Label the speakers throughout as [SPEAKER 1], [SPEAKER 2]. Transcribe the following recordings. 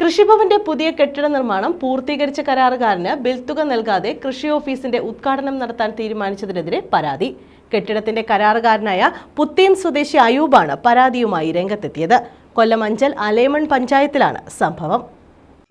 [SPEAKER 1] കൃഷിഭവന്റെ പുതിയ കെട്ടിട നിർമ്മാണം പൂർത്തീകരിച്ച കരാറുകാരന് തുക നൽകാതെ കൃഷി ഓഫീസിന്റെ ഉദ്ഘാടനം നടത്താൻ തീരുമാനിച്ചതിനെതിരെ പരാതി. കെട്ടിടത്തിന്റെ കരാറുകാരനായ പുത്തീം സ്വദേശി അയൂബാണ് പരാതിയുമായി രംഗത്തെത്തിയത്. കൊല്ലം അഞ്ചൽ അലേമൺ പഞ്ചായത്തിലാണ് സംഭവം.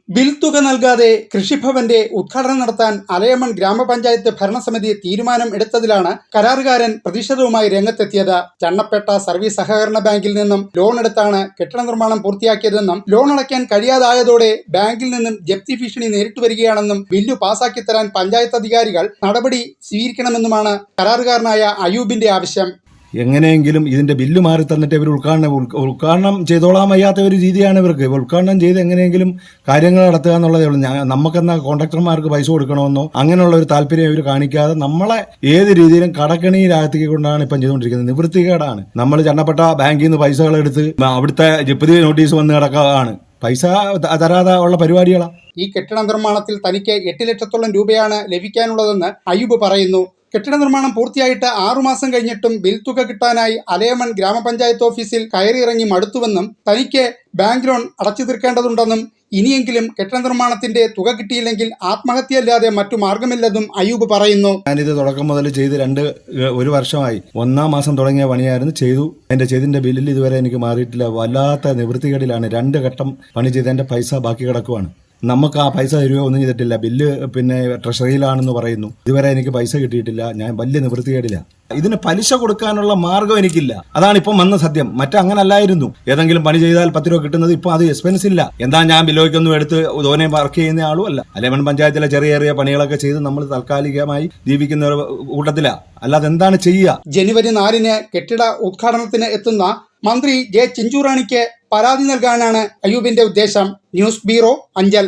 [SPEAKER 2] ബിൽ തുക നൽകാതെ കൃഷിഭവന്റെ ഉദ്ഘാടനം നടത്താൻ അലയമൺ ഗ്രാമപഞ്ചായത്ത് ഭരണസമിതി തീരുമാനം എടുത്തതിലാണ് കരാറുകാരൻ പ്രതിഷേധവുമായി രംഗത്തെത്തിയത്. ചണ്ണപ്പേട്ട സർവീസ് സഹകരണ ബാങ്കിൽ നിന്നും ലോൺ എടുത്താണ് കെട്ടിട നിർമ്മാണം പൂർത്തിയാക്കിയതെന്നും ലോൺ അടയ്ക്കാൻ കഴിയാതായതോടെ ബാങ്കിൽ നിന്നും ജപ്തി ഭീഷണി നേരിട്ട് വരികയാണെന്നും ബില്ല് പാസാക്കി തരാൻ പഞ്ചായത്ത് അധികാരികൾ നടപടി സ്വീകരിക്കണമെന്നുമാണ് കരാറുകാരനായ അയൂബിന്റെ ആവശ്യം.
[SPEAKER 3] എങ്ങനെയെങ്കിലും ഇതിന്റെ ബില്ല് മാറി തന്നിട്ട് ഇവർ ഉദ്ഘാടനം ഉദ്ഘ- ഉദ്ഘാടനം ചെയ്തോളാൻ വയ്യാത്ത ഒരു രീതിയാണ് ഇവർക്ക്. ഇവർ ഉദ്ഘാടനം ചെയ്ത് എങ്ങനെയെങ്കിലും കാര്യങ്ങൾ നടത്തുക എന്നുള്ളതേ ഉള്ളൂ. ഞാൻ നമുക്കെന്നാ കോൺട്രാക്ടർമാർക്ക് പൈസ കൊടുക്കണമെന്നോ അങ്ങനെയുള്ള ഒരു താല്പര്യം ഇവർ കാണിക്കാതെ നമ്മളെ ഏത് രീതിയിലും കടക്കണിയിലാക്കി കൊണ്ടാണ് ഇപ്പം ചെയ്തുകൊണ്ടിരിക്കുന്നത്. നിവൃത്തികേടാണ്. നമ്മൾ ചെന്നപ്പെട്ട ബാങ്കിൽ നിന്ന് പൈസകൾ എടുത്ത് അവിടുത്തെ ജപ്തി നോട്ടീസ് വന്ന് കിടക്കുകയാണ് പൈസ തരാതെ ഉള്ള പരിപാടികളാണ്
[SPEAKER 2] ഈ കെട്ടിട നിർമ്മാണത്തിൽ തനിക്ക് എട്ട് ലക്ഷത്തോളം രൂപയാണ് ലഭിക്കാനുള്ളതെന്ന് അയ്യൂബ് പറയുന്നു. കെട്ടിട നിർമ്മാണം പൂർത്തിയായിട്ട് ആറുമാസം കഴിഞ്ഞിട്ടും ബിൽ തുക കിട്ടാനായി അലയമൺ ഗ്രാമപഞ്ചായത്ത് ഓഫീസിൽ കയറിയിറങ്ങി മടുത്തുവെന്നും തനിക്ക് ബാങ്ക് ലോൺ അടച്ചു തീർക്കേണ്ടതുണ്ടെന്നും ഇനിയെങ്കിലും കെട്ടിട നിർമ്മാണത്തിന്റെ തുക കിട്ടിയില്ലെങ്കിൽ ആത്മഹത്യയല്ലാതെ മറ്റു മാർഗമില്ലെന്നും അയ്യൂബ് പറയുന്നു.
[SPEAKER 3] ഞാനിത് തുടക്കം മുതൽ ചെയ്ത് രണ്ട് ഒരു വർഷമായി. ഒന്നാം മാസം തുടങ്ങിയ പണിയായിരുന്നു ചെയ്തു. എന്റെ ചെയ്തിന്റെ ബില്ലിൽ ഇതുവരെ എനിക്ക് മാറിയിട്ടില്ല. വല്ലാത്ത നിവൃത്തികേടിലാണ് രണ്ട് ഘട്ടം പണി ചെയ്ത് എന്റെ പൈസ ബാക്കി കിടക്കുവാണ്. നമുക്ക് ആ പൈസ തരുകയോ ഒന്നും ചെയ്തിട്ടില്ല. ബില്ല് പിന്നെ ട്രഷറിയിലാണെന്ന് പറയുന്നു. ഇതുവരെ എനിക്ക് പൈസ കിട്ടിയിട്ടില്ല. ഞാൻ വലിയ നിവൃത്തികേടില്ല ഇതിന് പലിശ കൊടുക്കാനുള്ള മാർഗം എനിക്കില്ല. അതാണ് ഇപ്പം വന്ന സത്യം. മറ്റേ അങ്ങനെ അല്ലായിരുന്നു ഏതെങ്കിലും പണി ചെയ്താൽ പത്ത് രൂപ കിട്ടുന്നത് ഇപ്പൊ അത് എക്സ്പെൻസ് ഇല്ല. എന്താ ഞാൻ ബില്ലോയ്ക്കൊന്നും എടുത്ത് തോനെ വർക്ക് ചെയ്യുന്ന ആളും അല്ല അലേമൺ പഞ്ചായത്തിലെ ചെറിയ ചെറിയ പണികളൊക്കെ ചെയ്ത് നമ്മൾ താൽക്കാലികമായി ജീവിക്കുന്ന ഒരു കൂട്ടത്തിലാ. അല്ലാതെ എന്താണ് ചെയ്യുക?
[SPEAKER 2] ജനുവരി നാലിന് കെട്ടിട ഉദ്ഘാടനത്തിന് എത്തുന്ന മന്ത്രി ജെ ചിഞ്ചുറാണിക്ക് പരാതി നൽകാനാണ് അയ്യൂബിന്റെ ഉദ്ദേശം. News bureau Anchal.